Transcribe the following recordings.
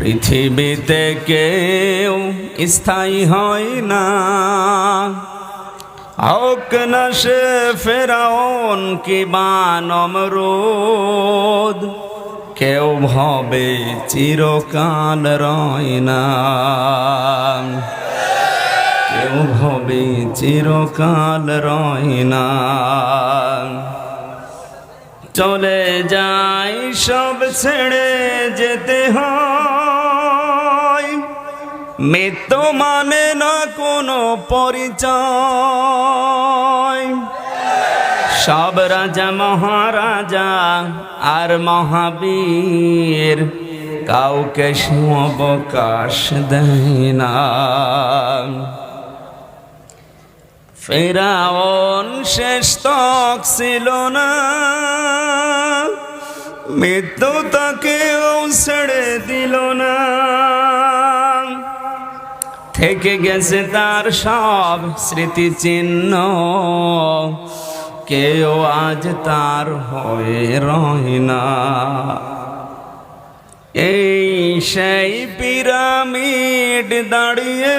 পৃথিবীতে কেউ স্থায়ী হয় না। হোক না সে ফেরাউন কি বা নমরুদ। কেউ ভবে চিরকাল রয় না। কেউ ভবে চিরকাল রয় না। চলে যাই সব ছেড়ে যেতে হয়। মৃত্যু মানে না কোনো পরিচয়। সব রাজা, মহারাজা আর মহাবীর কাউকে অবকাশ দেয় না। ফেরাউন শেষ তক ছিল না। মৃত্যু তাকেও ছেড়ে দিল না। থেকে গেছে তার সব স্মৃতিচিহ্ন। কেউ আজ তার হয়ে রয় না। এই সেই পিরামিড দাঁড়িয়ে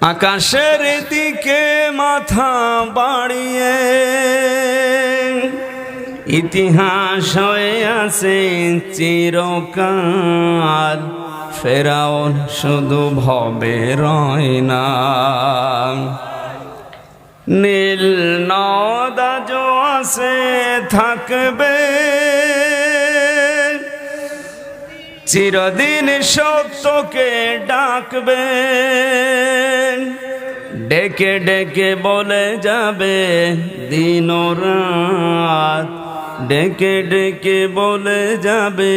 আকাশের দিকে মাথা বাড়িয়ে ইতিহাস হয়ে আছে চিরকাল। ফেরাউন শুধু ভবে রয় না। নীল নদাজ আছে থাকবে। চিরদিন সত্যকে ডাকবে। ডেকে ডেকে বলে যাবে দিন রাত ডেকে ডেকে বলে যাবে